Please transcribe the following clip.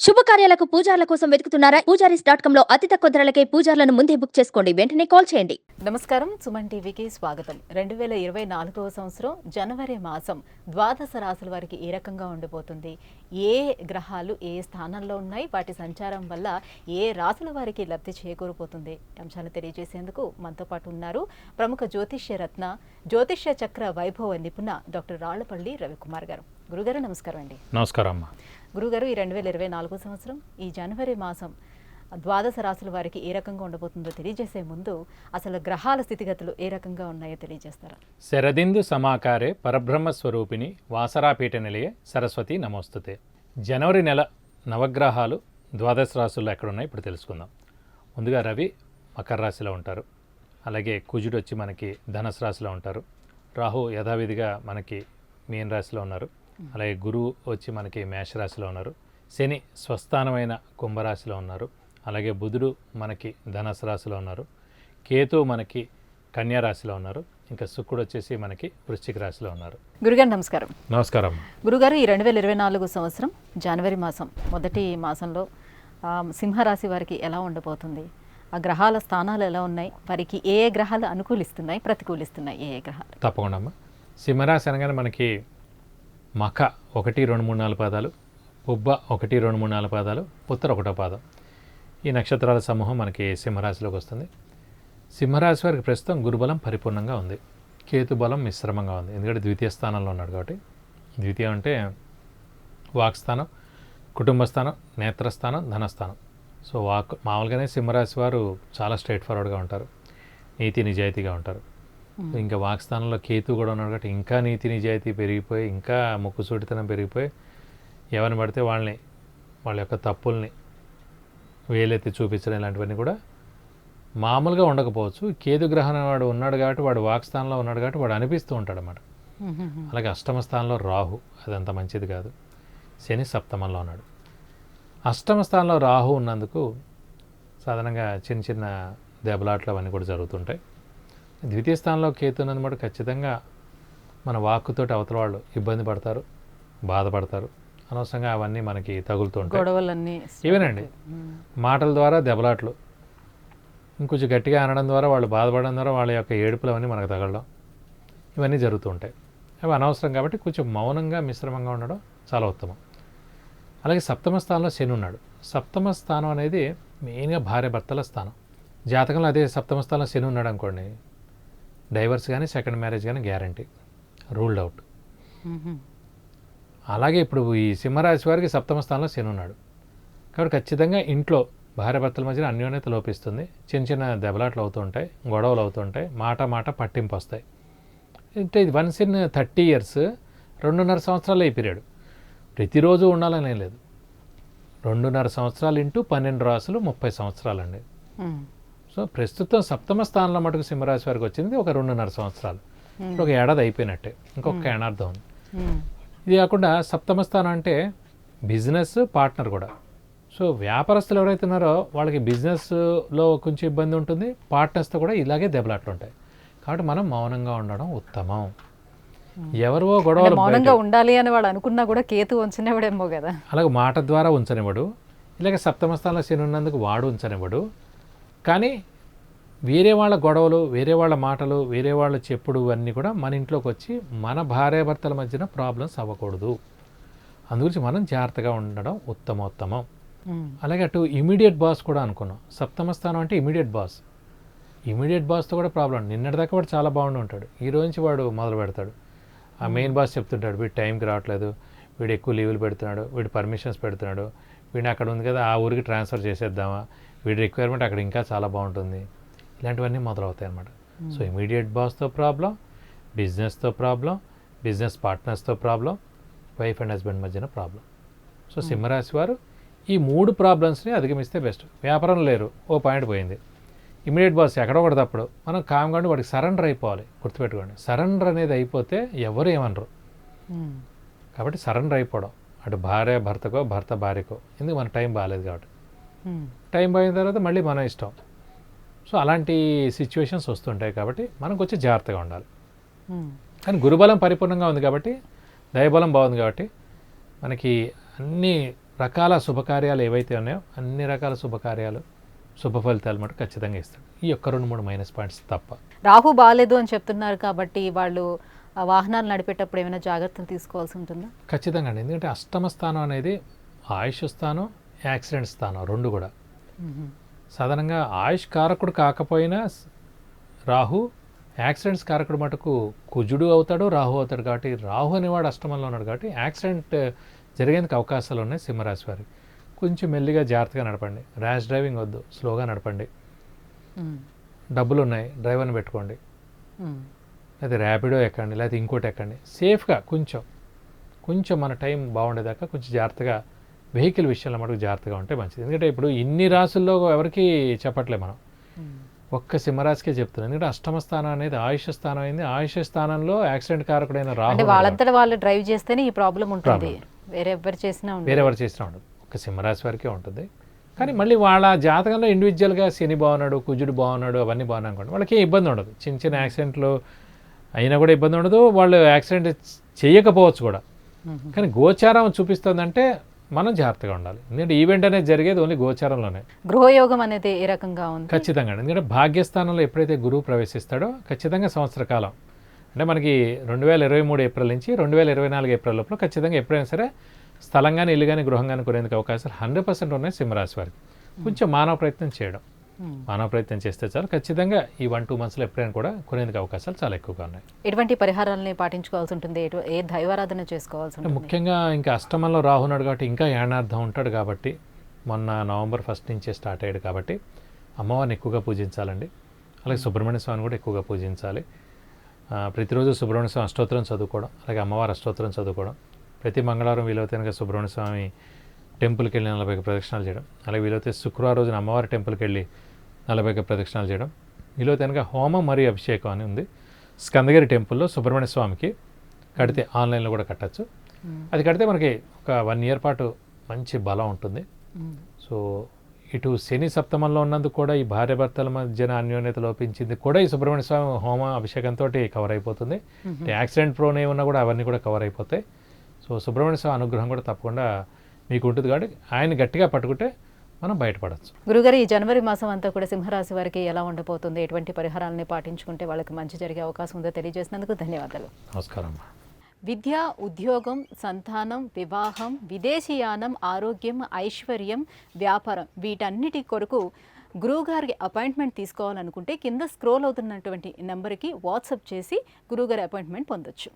శుభకార్యాలకు పూజార్ల కోసం వెతుకుతున్నారా? పూజారీస్ డాట్ కామ్లో అతి తక్కువ ధరలకే పూజార్లను ముందే బుక్ చేసుకోండి. వెంటనే కాల్ చేయండి. నమస్కారం సుమన్ టీవీకి స్వాగతం. రెండు వేల ఇరవై నాలుగవ సంవత్సరం జనవరి మాసం ద్వాదశ రాశుల వారికి ఏ రకంగా ఉండిపోతుంది? ఏ గ్రహాలు ఏ స్థానంలో ఉన్నాయి? వాటి సంచారం వల్ల ఏ రాశుల వారికి లబ్ధి చేకూరిపోతుంది? అంశాలు తెలియజేసేందుకు మనతో పాటు ఉన్నారు ప్రముఖ జ్యోతిష్య రత్న జ్యోతిష్య చక్ర వైభవ నిపుణ డాక్టర్ రాళ్ళపల్లి రవికుమార్ గారు. గురుగారు నమస్కారం అండి. నమస్కారం అమ్మ. గురుగారు ఈ రెండు వేల ఇరవై నాలుగో సంవత్సరం ఈ జనవరి మాసం ద్వాదశ రాశుల వారికి ఏ రకంగా ఉండబోతుందో తెలియజేసే ముందు అసలు గ్రహాల స్థితిగతులు ఏ రకంగా ఉన్నాయో తెలియజేస్తారా? శరదిందు సమాకారే పరబ్రహ్మ స్వరూపిణి వాసరాపీఠ నిలయే సరస్వతి నమోస్తుతే. జనవరి నెల నవగ్రహాలు ద్వాదశ రాశుల్లో ఎక్కడున్నాయి ఇప్పుడు తెలుసుకుందాం. ముందుగా రవి మకర రాశిలో ఉంటారు. అలాగే కుజుడు వచ్చి మనకి ధనుసు రాశిలో ఉంటారు. రాహు యథావిధిగా మనకి మీన రాశిలో ఉన్నారు. అలాగే గురువు వచ్చి మనకి మేషరాశిలో ఉన్నారు. శని స్వస్థానమైన కుంభరాశిలో ఉన్నారు. అలాగే బుధుడు మనకి ధనసు రాశిలో ఉన్నారు. కేతు మనకి కన్యా రాశిలో ఉన్నారు. ఇంకా శుక్రుడు వచ్చేసి మనకి వృశ్చిక రాశిలో ఉన్నారు. గురుగారు నమస్కారం. నమస్కారం. గురుగారు ఈ రెండు వేల ఇరవై నాలుగు సంవత్సరం జనవరి మాసం మొదటి మాసంలో సింహరాశి వారికి ఎలా ఉండబోతుంది? ఆ గ్రహాల స్థానాలు ఎలా ఉన్నాయి? వారికి ఏ ఏ గ్రహాలు అనుకూలిస్తున్నాయి ప్రతికూలిస్తున్నాయి ఏ ఏ గ్రహాలు? తప్పకుండా అమ్మ. సింహరాశి అనగానే మనకి మఖ ఒకటి రెండు మూడు నాలుగు పాదాలు పుబ్బ ఒకటి రెండు మూడు నాలుగు పాదాలు ఉత్తర ఒకటో పాదం. ఈ నక్షత్రాల సమూహం మనకి సింహరాశిలోకి వస్తుంది. సింహరాశి వారికి ప్రస్తుతం గురుబలం పరిపూర్ణంగా ఉంది. కేతుబలం మిశ్రమంగా ఉంది. ఎందుకంటే ద్వితీయ స్థానంలో ఉన్నాడు కాబట్టి. ద్వితీయం అంటే వాక్స్థానం కుటుంబస్థానం నేత్రస్థానం ధనస్థానం సో వాక్ మామూలుగానే సింహరాశి వారు చాలా స్ట్రైట్ ఫార్వర్డ్గా ఉంటారు. నీతి నిజాయితీగా ఉంటారు. ఇంకా వాక్స్థానంలో కేతు కూడా ఉన్నాడు కాబట్టి ఇంకా నీతి నిజాయితీ పెరిగిపోయి ఇంకా ముక్కుసూటితనం పెరిగిపోయి ఎవరిని పడితే వాళ్ళని వాళ్ళ యొక్క తప్పుల్ని వేలెత్తి చూపించడం ఇలాంటివన్నీ కూడా మామూలుగా ఉండకపోవచ్చు. కేతు గ్రహణం వాడు ఉన్నాడు కాబట్టి వాడు వాక్స్థానంలో ఉన్నాడు కాబట్టి వాడు అనిపిస్తూ ఉంటాడు అన్నమాట అలాగే అష్టమ స్థానంలో రాహు అదంత మంచిది కాదు. శని సప్తమంలో ఉన్నాడు. అష్టమ స్థానంలో రాహు ఉన్నందుకు సాధారణంగా చిన్న చిన్న దెబ్బలాట్లు అవన్నీ కూడా జరుగుతుంటాయి. ద్వితీయ స్థానంలో కేతు ఉన్నమాట ఖచ్చితంగా మన వాక్కుతోటి అవతల వాళ్ళు ఇబ్బంది పడతారు బాధపడతారు. అనవసరంగా అవన్నీ మనకి తగులుతూ ఉంటాయి. గొడవలన్నీ ఇవేనండి. మాటల ద్వారా దెబ్బలాట్లు. ఇంకొంచెం గట్టిగా అనడం ద్వారా వాళ్ళు బాధపడడం ద్వారా వాళ్ళ యొక్క ఏడుపులు అవన్నీ మనకు తగలడం. ఇవన్నీ జరుగుతూ ఉంటాయి. అవి అనవసరం కాబట్టి కొంచెం మౌనంగా మిశ్రమంగా ఉండడం చాలా ఉత్తమం. అలాగే సప్తమ స్థానంలో శని ఉన్నాడు. సప్తమ స్థానం అనేది మెయిన్గా భార్య భర్తల స్థానం. జాతకంలో అదే సప్తమ స్థానంలో శని ఉన్నాడు అనుకోండి డైవర్స్ కానీ సెకండ్ మ్యారేజ్ కానీ గ్యారంటీ. Ruled out. అలాగే ఇప్పుడు ఈ సింహరాశి వారికి సప్తమ స్థానంలో శని ఉన్నాడు. కాబట్టి ఖచ్చితంగా ఇంట్లో భార్య భర్తల మధ్యన అన్యోన్యత లోపిస్తుంది. చిన్న చిన్న దెబ్బలాట్లు అవుతూ ఉంటాయి గొడవలు అవుతూ ఉంటాయి మాట మాట పట్టింపు వస్తాయి. అంటే ఇది వన్స్ ఇన్ థర్టీ ఇయర్స్ రెండున్నర సంవత్సరాలు ఈ పీరియడ్. ప్రతిరోజు ఉండాలని లేదు. రెండున్నర సంవత్సరాలు ఇంటూ పన్నెండు రాసులు ముప్పై సంవత్సరాలండి. సో ప్రస్తుతం సప్తమ స్థానంలో మటుకు సింహరాశి వారికి వచ్చింది ఒక రెండున్నర సంవత్సరాలు. ఒక ఏడాది అయిపోయినట్టే. ఇంకొక ఏడార్థం ఉంది. ఇది కాకుండా సప్తమ స్థానం అంటే బిజినెస్ పార్ట్నర్ కూడా. సో వ్యాపారస్తులు ఎవరైతే ఉన్నారో వాళ్ళకి బిజినెస్లో కొంచెం ఇబ్బంది ఉంటుంది. పార్ట్నర్స్తో కూడా ఇలాగే దెబ్బలాట్లు ఉంటాయి. కాబట్టి మనం మౌనంగా ఉండడం ఉత్తమం. ఎవరివో అంటే గొడవలు మౌనంగా ఉండాలి అని వాడు అనుకున్నా కూడా కేతు వంచినవాడేమో కదా. అలాగే మాట ద్వారా ఉంచనివ్వడు. ఇలాగ సప్తమ స్థానంలో శని ఉన్నందుకు వాడు ఉంచనివ్వడు. కానీ వేరే వాళ్ళ గొడవలు వేరే వాళ్ళ మాటలు వేరే వాళ్ళ చెప్పుడు అన్నీ కూడా మన ఇంట్లోకి వచ్చి మన భార్యాభర్తల మధ్యన ప్రాబ్లమ్స్ అవ్వకూడదు. అందుగురించి మనం జాగ్రత్తగా ఉండడం ఉత్తమోత్తమం. అలాగే అటు ఇమీడియట్ బాస్ కూడా అనుకున్నాం. సప్తమ స్థానం అంటే ఇమీడియట్ బాస్ ఇమీడియట్ బాస్తో కూడా ప్రాబ్లం నిన్నటిదాకా వాడు చాలా బాగుండి ఉంటాడు. ఈ రోజు నుంచి వాడు మొదలు పెడతాడు. ఆ మెయిన్ బాస్ చెప్తుంటాడు వీడు టైంకి రావట్లేదు. వీడు ఎక్కువ లీవులు పెడుతున్నాడు. వీడు పర్మిషన్స్ పెడుతున్నాడు. వీడిని అక్కడ ఉంది కదా ఆ ఊరికి ట్రాన్స్ఫర్ చేసేద్దామా? వీడి రిక్వైర్మెంట్ అక్కడ ఇంకా చాలా బాగుంటుంది. ఇలాంటివన్నీ మొదలవుతాయి అన్నమాట. సో ఇమీడియట్ బాస్తో ప్రాబ్లం బిజినెస్తో ప్రాబ్లం బిజినెస్ పార్ట్నర్స్తో ప్రాబ్లం వైఫ్ అండ్ హస్బెండ్ మధ్యన ప్రాబ్లం సో సింహరాశి వారు ఈ మూడు ప్రాబ్లమ్స్ని అధిగమిస్తే బెస్ట్ వ్యాపారం లేరు ఓ పాయింట్ పోయింది. ఇమీడియట్ బాస్ ఎక్కడో ఒకటి తప్పుడు. మనం కామ్గా వాడికి సరెండర్ అయిపోవాలి. గుర్తుపెట్టుకోండి. సరెండర్ అనేది అయిపోతే ఎవరు ఏమనరు. కాబట్టి సరెండర్ అయిపోవడం. అటు భార్య భర్తకో భర్త భార్యకో. ఎందుకు మన టైం బాగాలేదు కాబట్టి. టైం పోయిన తర్వాత మళ్ళీ మన ఇష్టం. సో అలాంటి సిచ్యువేషన్స్ వస్తుంటాయి కాబట్టి మనం కొంచెం జాగ్రత్తగా ఉండాలి. కానీ గురుబలం పరిపూర్ణంగా ఉంది కాబట్టి దైవబలం బాగుంది కాబట్టి మనకి అన్ని రకాల శుభకార్యాలు ఏవైతే ఉన్నాయో అన్ని రకాల శుభకార్యాలు శుభ ఫలితాలు మటు ఖచ్చితంగా ఇస్తాడు. ఈ ఒక్క రెండు మూడు మైనస్ పాయింట్స్ తప్ప. రాహు బాగాలేదు అని చెప్తున్నారు కాబట్టి వాళ్ళు ఆ వాహనాలు నడిపేటప్పుడు ఏమైనా జాగ్రత్తలు తీసుకోవాల్సి ఉంటుందా? ఖచ్చితంగా అండి. ఎందుకంటే అష్టమ స్థానం అనేది ఆయుష్ స్థానం యాక్సిడెంట్ స్థానం రెండు కూడా. సాధారణంగా ఆయుష్ కారకుడు కాకపోయినా రాహు యాక్సిడెంట్స్ కారకుడు మటుకు కుజుడు అవుతాడు రాహు అవుతాడు కాబట్టి రాహు అనేవాడు అష్టమంలో ఉన్నాడు కాబట్టి యాక్సిడెంట్ జరిగేందుకు అవకాశాలు ఉన్నాయి సింహరాశి వారికి. కొంచెం మెల్లిగా జాగ్రత్తగా నడపండి. ర్యాష్ డ్రైవింగ్ వద్దు స్లోగా నడపండి. డబ్బులు ఉన్నాయి డ్రైవర్ని పెట్టుకోండి. లేదా ర్యాపిడో ఎక్కండి లేదా ఇంకోటి ఎక్కండి. సేఫ్గా కొంచెం కొంచెం మన టైం బాగుండేదాకా కొంచెం జాగ్రత్తగా వెహికల్ విషయంలో మటుకు జాగ్రత్తగా ఉంటే మంచిది. ఎందుకంటే ఇప్పుడు ఇన్ని రాసుల్లో ఎవరికి చెప్పట్లే మనం. మ్మ్. ఒక్క సింహరాశికే చెప్తున్నాను ఎందుకంటే అష్టమ స్థానం అనేది ఆయుష్ స్థానం అయింది. ఆయుష్ స్థానంలో యాక్సిడెంట్ కారకుడైన రాహు. వాళ్ళంతటా వాళ్ళు డ్రైవ్ చేస్తేనే ఈ ప్రాబ్లం ఉంటుంది. వేరే ఎవరు చేసినా ఉండదు. వేరెవరు చేసినా ఉండదు. ఒక సింహరాశి వరకే ఉంటుంది. కానీ మళ్ళీ వాళ్ళ జాతకంలో ఇండివిజువల్గా శని బాగున్నాడు కుజుడు బాగున్నాడు అవన్నీ బాగున్నాయి అనుకోండి. వాళ్ళకి ఇబ్బంది ఉండదు. చిన్న చిన్న యాక్సిడెంట్లు అయినా కూడా ఇబ్బంది ఉండదు. వాళ్ళు యాక్సిడెంట్ చేయకపోవచ్చు కూడా. కానీ గోచారం చూపిస్తుందంటే మనం జాగ్రత్తగా ఉండాలి. ఎందుకంటే ఈవెంట్ అనేది జరిగేది ఓన్లీ గోచారంలోనే. గృహయోగం అనేది ఏ రకంగా ఉంది? ఖచ్చితంగా ఎందుకంటే భాగ్యస్థానంలో ఎప్పుడైతే గురువు ప్రవేశిస్తాడో ఖచ్చితంగా సంవత్సర కాలం. అంటే మనకి రెండు వేల ఇరవై మూడు ఏప్రిల్ నుంచి రెండు వేల ఇరవై నాలుగు ఏప్రిల్ లోపల ఖచ్చితంగా ఎప్పుడైనా సరే స్థలం కానీ ఇల్లు కానీ గృహం కానీ కొనేందుకు అవకాశాలు హండ్రెడ్ పర్సెంట్ ఉన్నాయి సింహరాశి వారికి. కొంచెం మానవ ప్రయత్నం చేయడం. మానవ ప్రయత్నం చేస్తే చాలు. ఖచ్చితంగా ఈ వన్ టూ మంత్స్లో ఎప్పుడైనా కూడా కొనేందుకు అవకాశాలు చాలా ఎక్కువగా ఉన్నాయి. ఎటువంటి పరిహారాలని పాటించుకోవాల్సి ఉంటుంది? ఏ దైవారాధన చేసుకోవాల్సి ఉంటుంది? ముఖ్యంగా ఇంకా అష్టమంలో రాహున్నాడు కాబట్టి ఇంకా ఏనార్థం ఉంటాడు కాబట్టి మొన్న నవంబర్ ఫస్ట్ నుంచే స్టార్ట్ అయ్యాడు కాబట్టి అమ్మవారిని ఎక్కువగా పూజించాలండి. అలాగే సుబ్రహ్మణ్య స్వామిని కూడా ఎక్కువగా పూజించాలి. ప్రతిరోజు సుబ్రహ్మణ్య స్వామి అష్టోత్తరం చదువుకోవడం అలాగే అమ్మవారి అష్టోత్తరం చదువుకోవడం ప్రతి మంగళవారం వీలైతే కనుక సుబ్రహ్మణ్య స్వామి టెంపుల్కి వెళ్ళి నలభై ప్రదక్షిణాలు చేయడం అలాగే వీలైతే శుక్రవారం రోజున అమ్మవారి టెంపుల్కి వెళ్ళి నలభై ఒక్క ప్రదక్షిణాలు చేయడం. వీలైతే కనుక హోమం మరియు అభిషేకం అని ఉంది. స్కందగిరి టెంపుల్లో సుబ్రహ్మణ్య స్వామికి కడితే ఆన్లైన్లో కూడా కట్టచ్చు. మ్మ్. అది కడితే మనకి ఒక వన్ ఇయర్ పాటు మంచి బలం ఉంటుంది. మ్మ్. సో ఇటు శని సప్తమంలో ఉన్నందుకు కూడా ఈ భార్యాభర్తల మధ్యన అన్యోన్యత లోపించింది కూడా ఈ సుబ్రహ్మణ్య స్వామి హోమ అభిషేకంతో కవర్ అయిపోతుంది. యాక్సిడెంట్ ప్రోన్ ఏమున్నా కూడా అవన్నీ కూడా కవర్ అయిపోతాయి. సో సుబ్రహ్మణ్య స్వామి అనుగ్రహం కూడా తప్పకుండా మీకు ఉంటుంది. కాబట్టి ఆయన గట్టిగా పట్టుకుంటే మనం బయటపడవచ్చు గురుగారు ఈ జనవరి మాసం అంతా కూడా సింహరాశి వారికి ఎలా ఉండబోతుంది? ఎటువంటి పరిహారాలని పాటించుకుంటే వాళ్ళకి మంచి జరిగే అవకాశం ఉందో తెలియజేసినందుకు ధన్యవాదాలు. నమస్కారం విద్య ఉద్యోగం సంతానం వివాహం విదేశీయానం ఆరోగ్యం ఐశ్వర్యం వ్యాపారం వీటన్నిటి కొరకు గురువుగారికి అపాయింట్మెంట్ తీసుకోవాలనుకుంటే కింద స్క్రోల్ అవుతున్నటువంటి నెంబర్కి వాట్సాప్ చేసి గురువుగారి అపాయింట్మెంట్ పొందొచ్చు.